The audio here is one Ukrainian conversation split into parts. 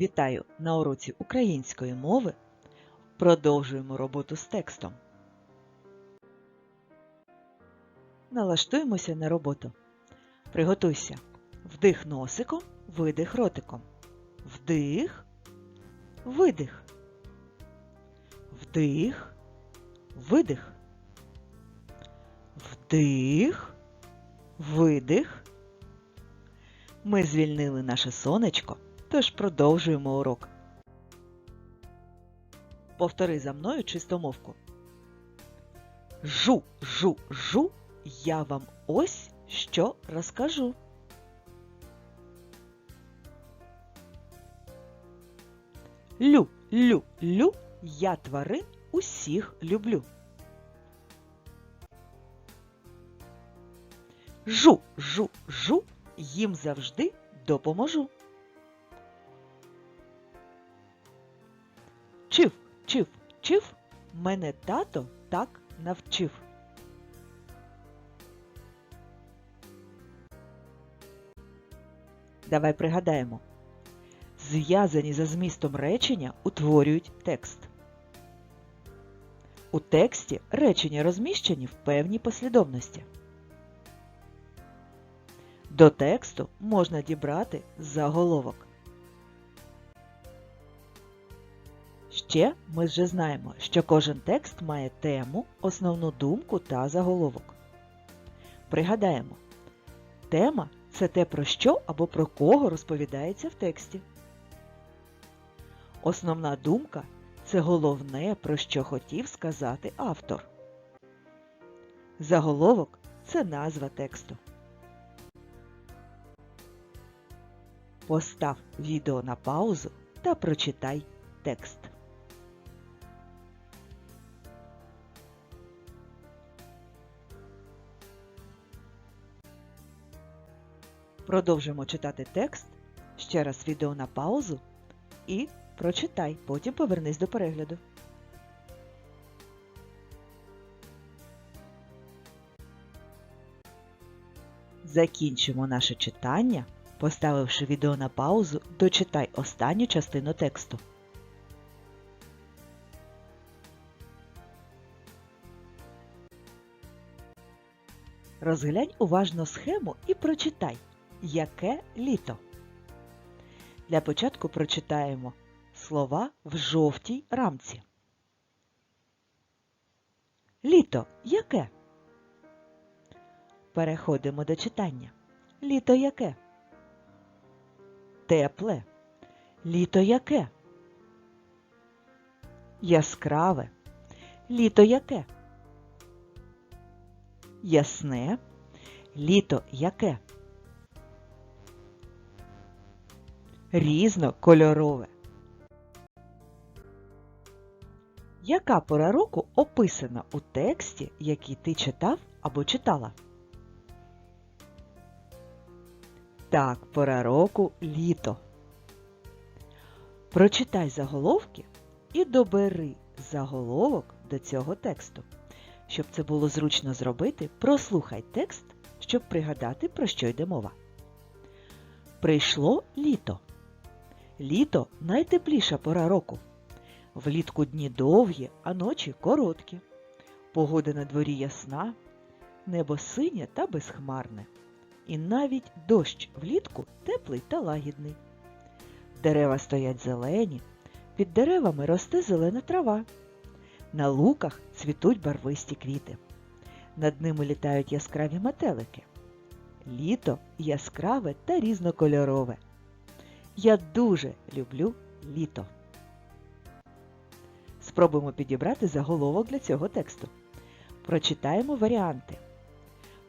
Вітаю на уроці української мови. Продовжуємо роботу з текстом. Налаштуємося на роботу. Приготуйся. Вдих носиком, видих ротиком. Вдих, видих. Вдих, видих. Вдих, видих. Ми звільнили наше сонечко. Тож продовжуємо урок. Повтори за мною чистомовку. Жу, жу, жу, я вам ось що розкажу. Лю, лю, лю, я тварин усіх люблю. Жу, жу, жу, їм завжди допоможу. Чив, чив, мене тато так навчив. Давай пригадаємо. Зв'язані за змістом речення утворюють текст. У тексті речення розміщені в певній послідовності. До тексту можна дібрати заголовок. Ще ми вже знаємо, що кожен текст має тему, основну думку та заголовок. Пригадаємо, тема це те, про що або про кого розповідається в тексті. Основна думка це головне, про що хотів сказати автор. Заголовок це назва тексту. Постав відео на паузу та прочитай текст. Продовжимо читати текст. Ще раз відео на паузу і прочитай, потім повернись до перегляду. Закінчимо наше читання, поставивши відео на паузу, дочитай останню частину тексту. Розглянь уважно схему і прочитай, яке літо. Для початку прочитаємо слова в жовтій рамці. Літо яке? Переходимо до читання. Літо яке? Тепле. Літо яке? Яскраве. Літо яке? Ясне. Літо яке? Різнокольорове. Яка пора року описана у тексті, який ти читав або читала? Так, пора року літо. Прочитай заголовки і добери заголовок до цього тексту. Щоб це було зручно зробити, прослухай текст, щоб пригадати, про що йде мова. Прийшло літо. Літо найтепліша пора року. Влітку дні довгі, а ночі короткі. Погода на дворі ясна, небо синє та безхмарне. І навіть дощ влітку теплий та лагідний. Дерева стоять зелені, під деревами росте зелена трава. На луках цвітуть барвисті квіти. Над ними літають яскраві метелики. Літо яскраве та різнокольорове. Я дуже люблю літо. Спробуємо підібрати заголовок для цього тексту. Прочитаємо варіанти.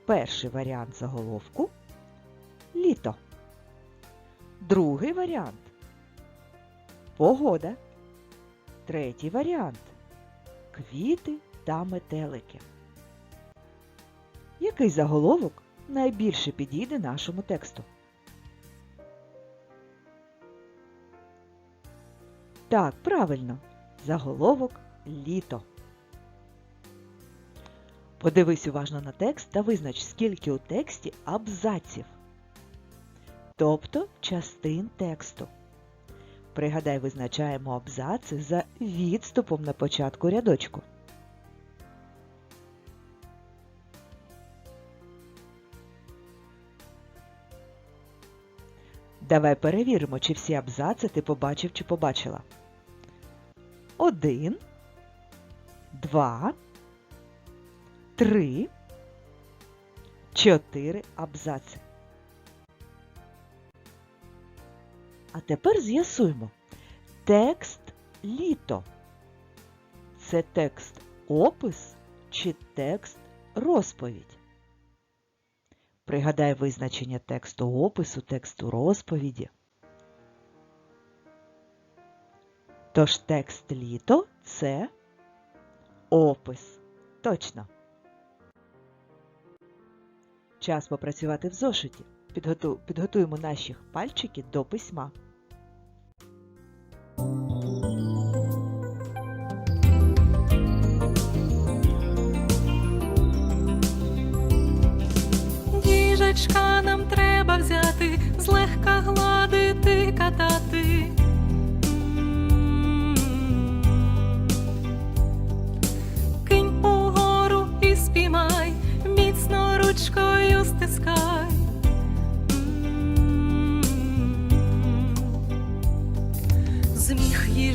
Перший варіант заголовку літо. Другий варіант погода. Третій варіант квіти та метелики. Який заголовок найбільше підійде нашому тексту? Так, правильно. Заголовок літо. Подивись уважно на текст та визнач, скільки у тексті абзаців, тобто частин тексту. Пригадай, визначаємо абзаци за відступом на початку рядочку. Давай перевіримо, чи всі абзаци ти побачив чи побачила. Один, два, три, чотири абзаци. А тепер з'ясуємо. Текст літо. Це текст опис чи текст розповідь? Пригадай визначення тексту опису, тексту розповіді. Тож текст літо це опис. Точно. Час попрацювати в зошиті. Підготуємо наші пальчики до письма. Їжачка нам треба взяти, злегка гладити,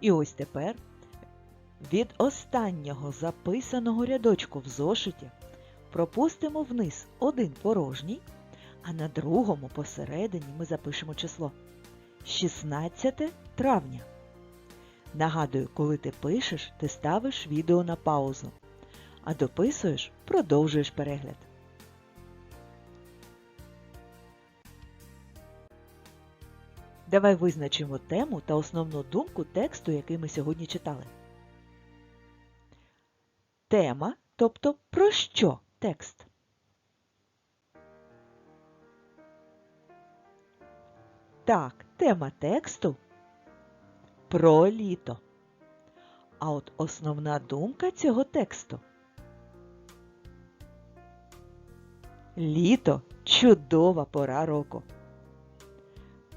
І ось тепер від останнього записаного рядочку в зошиті пропустимо вниз один порожній, а на другому посередині ми запишемо число 16 травня. Нагадую, коли ти пишеш, ти ставиш відео на паузу, а дописуєш, продовжуєш перегляд. Давай визначимо тему та основну думку тексту, який ми сьогодні читали. Тема, тобто про що текст? Так, тема тексту про літо. А от основна думка цього тексту. Літо чудова пора року.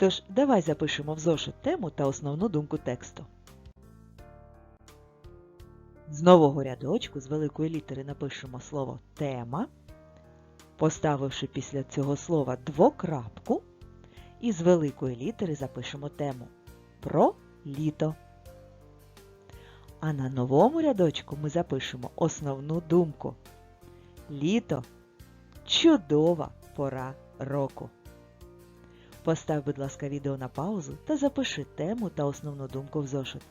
Тож, давай запишемо в зошит тему та основну думку тексту. З нового рядочку з великої літери напишемо слово тема, поставивши після цього слова двокрапку, і з великої літери запишемо тему про літо. А на новому рядочку ми запишемо основну думку. Літо чудова пора року. Постав, будь ласка, відео на паузу та запиши тему та основну думку в зошит.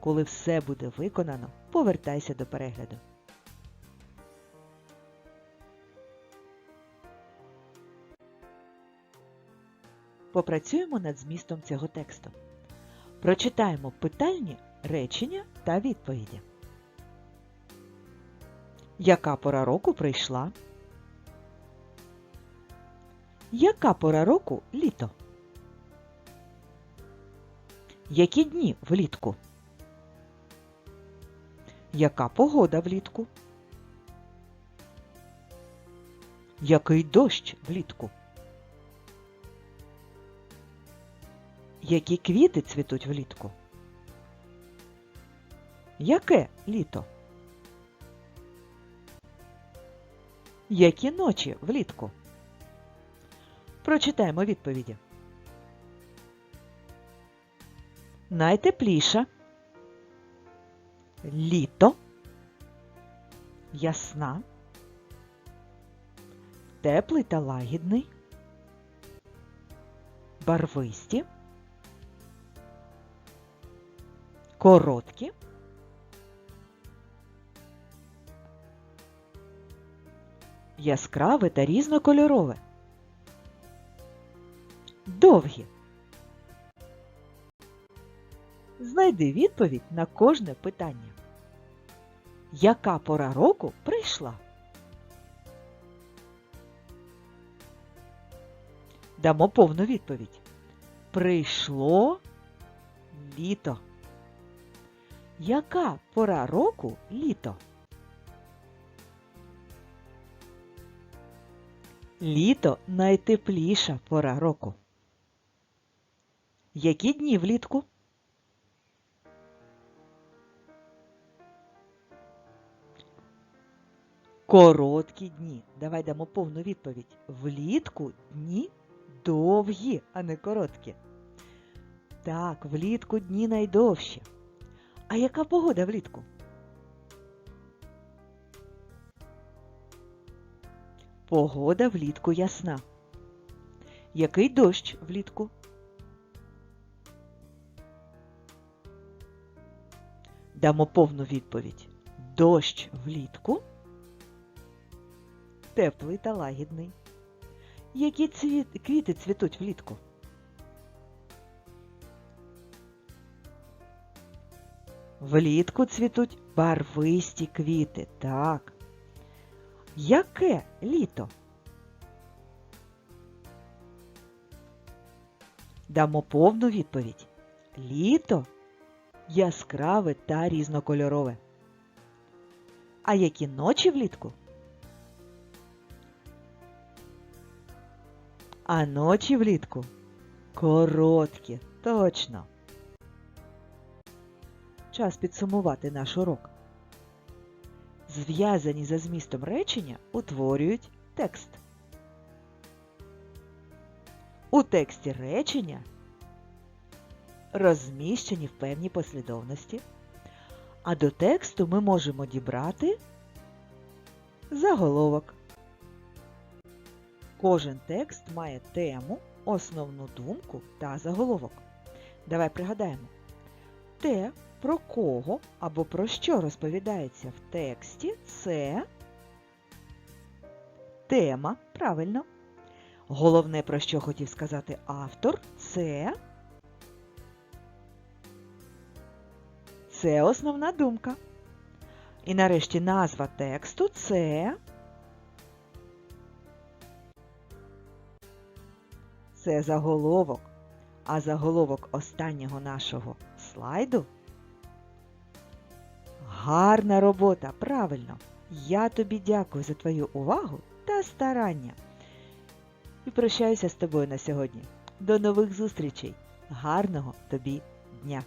Коли все буде виконано, повертайся до перегляду. Попрацюємо над змістом цього тексту. Прочитаємо питальні речення та відповіді. Яка пора року прийшла? Яка пора року літо? Які дні влітку? Яка погода влітку? Який дощ влітку? Які квіти цвітуть влітку? Яке літо? Які ночі влітку? Прочитаємо відповіді. Найтепліша. Літо. Ясна. Теплий та лагідний. Барвисті. Короткі. Яскраве та різнокольорове. Довгі. Знайди відповідь на кожне питання. Яка пора року прийшла? Дамо повну відповідь. Прийшло літо. Яка пора року літо? Літо найтепліша пора року. Які дні влітку? Короткі дні. Давай дамо повну відповідь. Влітку дні довгі, а не короткі. Так, влітку дні найдовші. А яка погода влітку? Погода влітку ясна. Який дощ влітку? Дамо повну відповідь. Дощ влітку. Теплий та лагідний. Які цвіт... квіти цвітуть влітку? Влітку цвітуть барвисті квіти. Так. Яке літо? Дамо повну відповідь. Літо яскраве та різнокольорове. А які ночі влітку? А ночі влітку короткі, точно. Час підсумувати наш урок. Зв'язані за змістом речення утворюють текст. У тексті речення розміщені в певній послідовності, а до тексту ми можемо дібрати заголовок. Кожен текст має тему, основну думку та заголовок. Давай пригадаємо. Те, про кого або про що розповідається в тексті, це тема, правильно. Головне, про що хотів сказати автор, це це основна думка. І нарешті назва тексту це це заголовок. А заголовок останнього нашого слайду гарна робота, правильно. Я тобі дякую за твою увагу та старання. І прощаюся з тобою на сьогодні. До нових зустрічей. Гарного тобі дня!